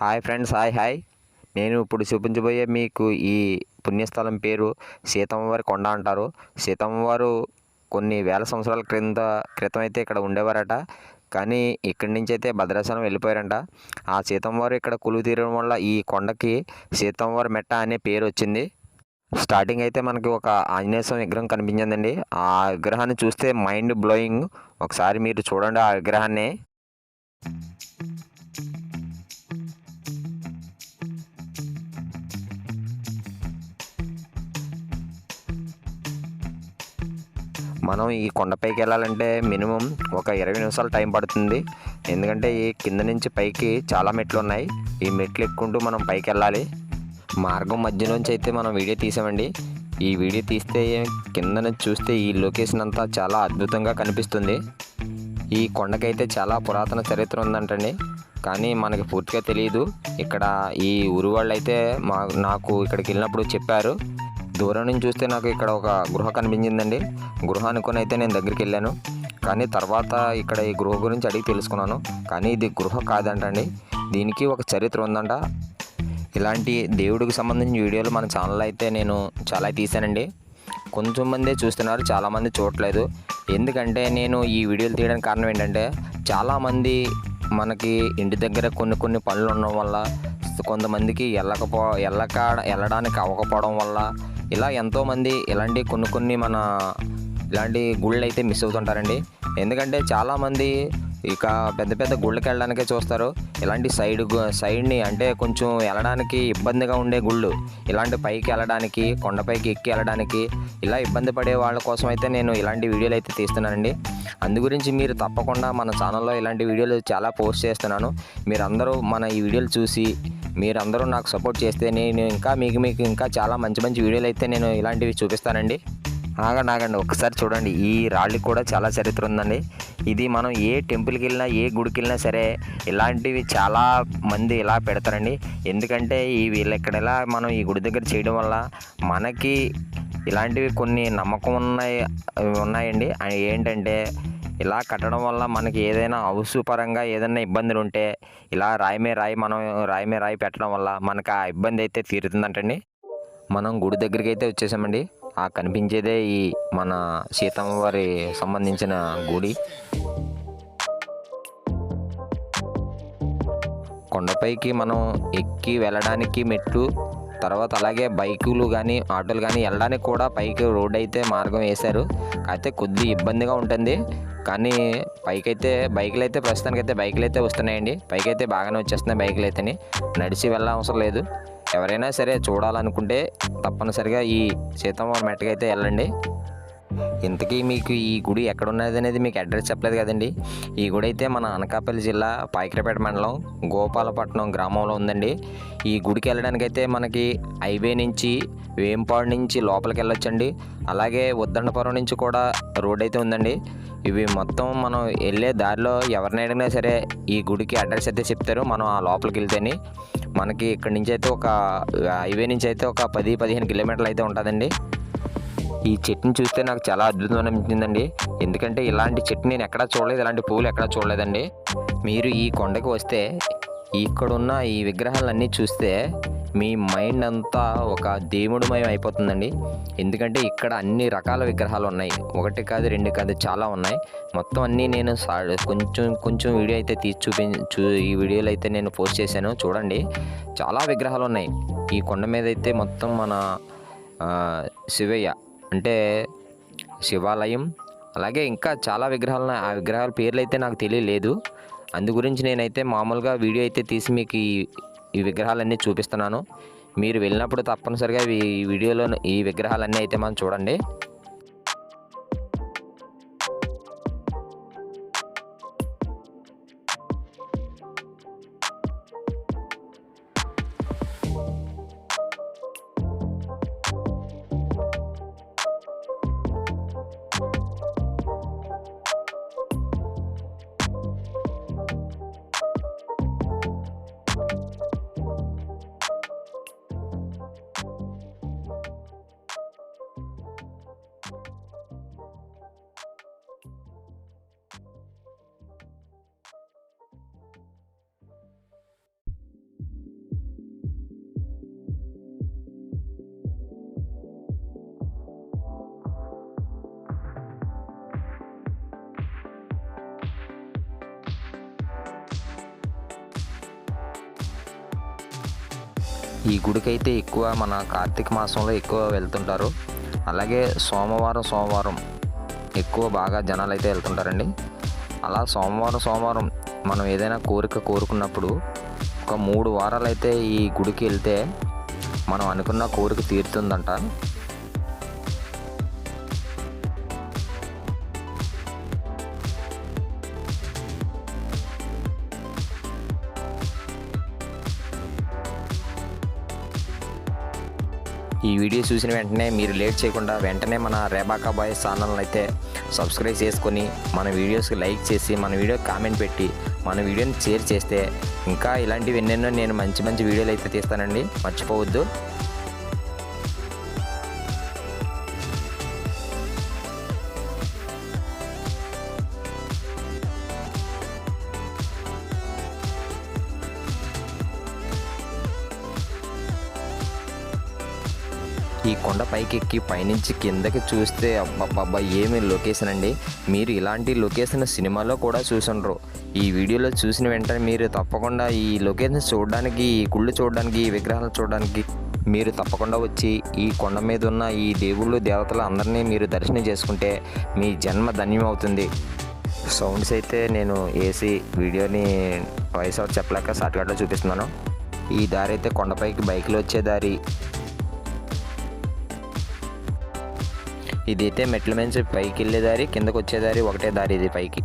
Hi friends hi hi. నేను ఇప్పుడు చూపించబోయే మీకు ఈ పుణ్యస్థలం పేరు సీతమ్మవారి కొండ అంటారు. సీతమ్మవారు కొన్ని వేల సంవత్సరాల క్రింద క్రితం అయితే ఇక్కడ ఉండేవారట. కానీ ఇక్కడి నుంచి అయితే భద్రాచలం వెళ్ళిపోయారంట. ఆ సీతమ్మవారు ఇక్కడ కొలువు తీరడం వల్ల ఈ కొండకి సీతమ్మవారి మెట్ట అనే పేరు వచ్చింది. స్టార్టింగ్ అయితే మనకి ఒక ఆంజనేయ స్వామి విగ్రహం కనిపించిందండి. ఆ విగ్రహాన్ని చూస్తే మైండ్ బ్లోయింగ్. ఒకసారి మీరు చూడండి ఆ విగ్రహాన్ని. మనం ఈ కొండపైకి వెళ్ళాలంటే మినిమం ఒక ఇరవై నిమిషాలు టైం పడుతుంది. ఎందుకంటే ఈ కింద నుంచి పైకి చాలా మెట్లు ఉన్నాయి ఈ మెట్లు ఎక్కుంటూ మనం పైకి వెళ్ళాలి మార్గం మధ్య నుంచి అయితే మనం వీడియో తీసామండి. ఈ వీడియో తీస్తే కింద చూస్తే ఈ లొకేషన్ అంతా చాలా అద్భుతంగా కనిపిస్తుంది. ఈ కొండకైతే చాలా పురాతన చరిత్ర ఉందంటండి. కానీ మనకి పూర్తిగా తెలియదు ఇక్కడ ఈ ఊరు వాళ్ళు అయితే మా నాకు ఇక్కడికి వెళ్ళినప్పుడు చెప్పారు. దూరం నుంచి చూస్తే నాకు ఇక్కడ ఒక గృహ కనిపించిందండి. గృహ అనుకుని అయితే నేను దగ్గరికి వెళ్ళాను. కానీ తర్వాత ఇక్కడ ఈ గృహ గురించి అడిగి తెలుసుకున్నాను. కానీ ఇది గృహ కాదంటండి. దీనికి ఒక చరిత్ర ఉందంట. ఇలాంటి దేవుడికి సంబంధించిన వీడియోలు మన ఛానల్ అయితే నేను చాలా తీశానండి. కొంచెం మందే చూస్తున్నారు చాలామంది చూడట్లేదు. ఎందుకంటే నేను ఈ వీడియోలు తీయడానికి కారణం ఏంటంటే చాలామంది మనకి ఇంటి దగ్గర కొన్ని కొన్ని పనులు ఉండడం వల్ల కొంతమందికి వెళ్ళకపో వెళ్ళక వెళ్ళడానికి అవ్వకపోవడం వల్ల ఇలా ఎంతోమంది ఇలాంటి కొన్ని కొన్ని మన ఇలాంటి గుళ్ళు అయితే మిస్ అవుతుంటారండి. ఎందుకంటే చాలామంది ఇక పెద్ద పెద్ద గుళ్ళకి వెళ్ళడానికే చూస్తారు. ఇలాంటి సైడ్ సైడ్ని అంటే కొంచెం వెళ్ళడానికి ఇబ్బందిగా ఉండే గుళ్ళు. ఇలాంటి పైకి వెళ్ళడానికి కొండపైకి ఎక్కి వెళ్ళడానికి ఇలా ఇబ్బంది పడే వాళ్ళ కోసం అయితే నేను ఇలాంటి వీడియోలు అయితే తీస్తున్నానండి. అందు గురించి మీరు తప్పకుండా మన ఛానల్లో ఇలాంటి వీడియోలు చాలా పోస్ట్ చేస్తున్నాను. మీరందరూ మన ఈ వీడియోలు చూసి మీరందరూ నాకు సపోర్ట్ చేస్తే నేను ఇంకా మీకు మీకు ఇంకా చాలా మంచి మంచి వీడియోలు అయితే నేను ఇలాంటివి చూపిస్తానండి. ఆగండి ఆగండి. ఒకసారి చూడండి. ఈ రాళ్ళకి కూడా చాలా చరిత్ర ఉందండి. ఇది మనం ఏ టెంపుల్కి వెళ్ళినా ఏ గుడికి వెళ్ళినా సరే ఇలాంటివి చాలా మంది ఇలా పెడతారండి. ఎందుకంటే ఈ వీళ్ళు ఇక్కడ ఇలా మనం ఈ గుడి దగ్గర చేయడం వల్ల మనకి ఇలాంటివి కొన్ని నమ్మకం ఉన్నాయి ఉన్నాయండి. ఏంటంటే ఇలా కట్టడం వల్ల మనకి ఏదైనా హౌస్ పరంగా ఏదైనా ఇబ్బందులు ఉంటే ఇలా రాయిమే రాయి మనం రాయిమే రాయి పెట్టడం వల్ల మనకు ఆ ఇబ్బంది అయితే తీరుతుందంటండి. మనం గుడి దగ్గరికి అయితే వచ్చేసామండి. ఆ కనిపించేదే ఈ మన సీతమ్మ వారి సంబంధించిన గుడి. కొండపైకి మనం ఎక్కి వెళ్ళడానికి మెట్లు తర్వాత అలాగే బైకులు కానీ ఆటోలు కానీ వెళ్ళడానికి కూడా పైకి రోడ్ అయితే మార్గం వేశారు. అయితే కొద్ది ఇబ్బందిగా ఉంటుంది. కానీ పైకి అయితే బైకులు అయితే ప్రస్తుతానికి అయితే బైకులు అయితే వస్తున్నాయండి. పైకి అయితే బాగానే వచ్చేస్తున్నాయి బైకులు అయితేని నడిచి వెళ్ళ అవసరం లేదు. ఎవరైనా సరే చూడాలనుకుంటే తప్పనిసరిగా ఈ సీతమ్మ మెట్టకైతే వెళ్ళండి. ఇంతకీ మీకు ఈ గుడి ఎక్కడ ఉన్నది అనేది మీకు అడ్రస్ చెప్పలేదు కదండి. ఈ గుడి అయితే మన అనకాపల్లి జిల్లా పాయకరపేట మండలం గోపాలపట్నం గ్రామంలో ఉందండి. ఈ గుడికి వెళ్ళడానికి అయితే మనకి హైవే నుంచి వేంపాడు నుంచి లోపలికి వెళ్ళొచ్చండి. అలాగే ఉద్దండపురం నుంచి కూడా రోడ్ అయితే ఉందండి. ఇవి మొత్తం మనం వెళ్ళే దారిలో ఎవరిని అడిగినా సరే ఈ గుడికి అడ్రస్ అయితే చెప్తారు. మనం ఆ లోపలికి వెళ్తేనే మనకి ఇక్కడి నుంచి అయితే ఒక హైవే నుంచి అయితే ఒక పది పదిహేను కిలోమీటర్లు అయితే ఉంటుందండి. ఈ చెట్టుని చూస్తే నాకు చాలా అద్భుతం అనిపించిందండి. ఎందుకంటే ఇలాంటి చెట్టు నేను ఎక్కడా చూడలేదు. ఇలాంటి పువ్వులు ఎక్కడా చూడలేదండి. మీరు ఈ కొండకి వస్తే ఇక్కడున్న ఈ విగ్రహాలన్నీ చూస్తే మీ మైండ్ అంతా ఒక దేవుడిమయం అయిపోతుందండి. ఎందుకంటే ఇక్కడ అన్ని రకాల విగ్రహాలు ఉన్నాయి. ఒకటి కాదు రెండు కాదు చాలా ఉన్నాయి. మొత్తం అన్నీ నేను సా- కొంచెం కొంచెం వీడియో అయితే తీసి చూపి చూ ఈ వీడియోలో అయితే నేను పోస్ట్ చేశాను. చూడండి. చాలా విగ్రహాలు ఉన్నాయి. ఈ కొండ మీద అయితే మొత్తం మన శివయ్య అంటే శివాలయం అలాగే ఇంకా చాలా విగ్రహాలు ఆ విగ్రహాల పేర్లు అయితే నాకు తెలియలేదు. అందు గురించి నేనైతే మామూలుగా వీడియో అయితే తీసి మీకు ఈ ఈ విగ్రహాలన్నీ చూపిస్తున్నాను. మీరు వెళ్ళినప్పుడు తప్పనిసరిగా ఈ వీడియోలో ఈ విగ్రహాలన్నీ అయితే మనం చూడండి. ఈ గుడికైతే ఎక్కువ మన కార్తీక మాసంలో ఎక్కువ వెళ్తుంటారు. అలాగే సోమవారం సోమవారం ఎక్కువ బాగా జనాలు అయితే వెళ్తుంటారండి. అలా సోమవారం సోమవారం మనం ఏదైనా కోరిక కోరుకున్నప్పుడు ఒక మూడు వారాలు అయితే ఈ గుడికి వెళ్తే మనం అనుకున్న కోరిక తీరుతుందంట. ఈ వీడియో చూసిన వెంటనే మీరు లేట్ చేయకుండా వెంటనే మన రేబాకా బాయ్స్ ఛానల్ని అయితే సబ్స్క్రైబ్ చేసుకొని మన వీడియోస్కి లైక్ చేసి మన వీడియో కామెంట్ పెట్టి మన వీడియోని షేర్ చేస్తే ఇంకా ఇలాంటివి ఎన్నెన్నో నేను మంచి మంచి వీడియోలు అయితే తీస్తానండి. మర్చిపోవద్దు. ఈ కొండ పైకి ఎక్కి పైనుంచి కిందకి చూస్తే అబ్బాబ్బా ఏమి లొకేషన్ అండి? మీరు ఇలాంటి లొకేషన్ సినిమాలో కూడా చూసుండ్రు. ఈ వీడియోలో చూసిన వెంటనే మీరు తప్పకుండా ఈ లొకేషన్ చూడడానికి ఈ గుళ్ళు చూడడానికి ఈ విగ్రహాలు చూడడానికి మీరు తప్పకుండా వచ్చి ఈ కొండ మీద ఉన్న ఈ దేవుళ్ళు దేవతలు అందరినీ మీరు దర్శనం చేసుకుంటే మీ జన్మ ధన్యం అవుతుంది సౌండ్స్ అయితే నేను ఏసీ వీడియోని వాయిస్ అవుట్ చెప్పలేక షార్ట్కట్లో చూపిస్తున్నాను. ఈ దారి అయితే కొండపైకి బైక్లో వచ్చే దారి. ఇదైతే మెట్ల నుంచి పైకి వెళ్ళే దారి కిందకు వచ్చే దారి ఒకటే దారి ఇది పైకి.